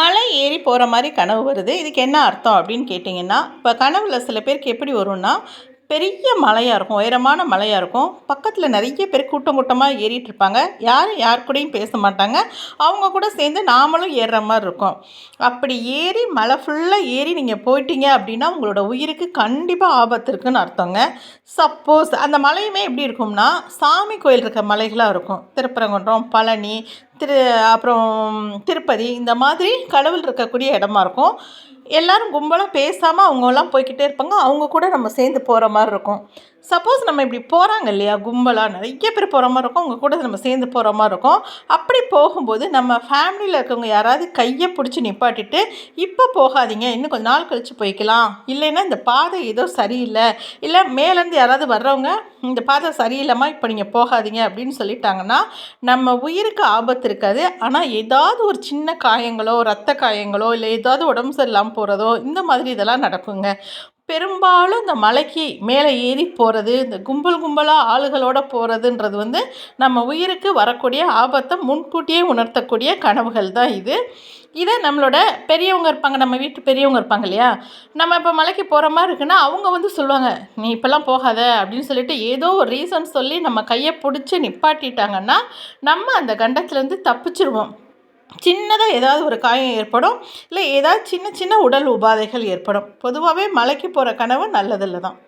மலை ஏறி போகிற மாதிரி கனவு வருது. இதுக்கு என்ன அர்த்தம் அப்படின்னு கேட்டிங்கன்னா இப்போ கனவுல சில பேருக்கு எப்படி வரும்னா பெரிய மலையாக இருக்கும் உயரமான மலையாக இருக்கும். பக்கத்தில் நிறைய பேர் கூட்டம் கூட்டமாக ஏறிட்டு இருப்பாங்க. யாரும் யார் கூடயும் பேச மாட்டாங்க. அவங்க கூட சேர்ந்து நாமளும் ஏறுற மாதிரி இருக்கும். அப்படி ஏறி மலை ஃபுல்லாக ஏறி நீங்கள் போயிட்டீங்க அப்படின்னா உங்களோட உயிருக்கு கண்டிப்பாக ஆபத்து இருக்குன்னு அர்த்தங்க. சப்போஸ் அந்த மலையுமே எப்படி இருக்கும்னா சாமி கோயில் இருக்க மலைகளாக இருக்கும். திருப்பரங்குன்றம் பழனி திரு அப்புறம் திருப்பதி இந்த மாதிரி கடவுள் இருக்கக்கூடிய இடமா இருக்கும். எல்லாரும் கும்பலாக பேசாமல் அவங்கெல்லாம் போய்க்கிட்டே இருப்பாங்க. அவங்க கூட நம்ம சேர்ந்து போகிற மாதிரி இருக்கும். சப்போஸ் நம்ம இப்படி போகிறாங்க இல்லையா கும்பலாக நிறைய பேர் போகிற மாதிரி இருக்கும். அவங்க கூட நம்ம சேர்ந்து போகிற மாதிரி இருக்கும். அப்படி போகும்போது நம்ம ஃபேமிலியில் இருக்கவங்க யாராவது கையை பிடிச்சி நிப்பாட்டிட்டு இப்போ போகாதீங்க. இன்னும் கொஞ்சம் நாள் கழித்து போய்க்கலாம். இல்லைன்னா இந்த பாதை ஏதோ சரியில்லை. இல்லை மேலேருந்து யாராவது வர்றவங்க இந்த பாதை சரியில்லைம்மா இப்போ நீங்கள் போகாதீங்க அப்படின்னு சொல்லிட்டாங்கன்னா நம்ம உயிருக்கு ஆபத்து இருக்காது. ஆனால் ஏதாவது ஒரு சின்ன காயங்களோ ரத்த காயங்களோ இல்லை ஏதாவது உடம்பு சரியில்லாமல் போகிறதோ இந்த மாதிரி இதெல்லாம் நடக்குங்க. பெரும்பாலும் இந்த மலைக்கு மேலே ஏறி போகிறது இந்த கும்பல் கும்பலாக ஆளுகளோட போகிறதுன்றது வந்து நம்ம உயிருக்கு வரக்கூடிய ஆபத்தை முன்கூட்டியே உணர்த்தக்கூடிய கனவுகள் தான் இது. இதை நம்மளோட பெரியவங்க இருப்பாங்க நம்ம வீட்டு பெரியவங்க இருப்பாங்க இல்லையா? நம்ம இப்போ மலைக்கு போகிற மாதிரி இருக்குன்னா அவங்க வந்து சொல்லுவாங்க நீ இப்போல்லாம் போகாத அப்படின்னு சொல்லிட்டு ஏதோ ஒரு ரீசன் சொல்லி நம்ம கையை பிடிச்சி நிப்பாட்டிட்டாங்கன்னா நம்ம அந்த கண்டத்துலேருந்து தப்பிச்சிருவோம். சின்னதாக ஏதாவது ஒரு காயம் ஏற்படும். இல்லை ஏதாவது சின்ன சின்ன உடல் உபாதைகள் ஏற்படும். பொதுவாகவே மலைக்கு போகிற கனவு நல்லதில்லை தான்.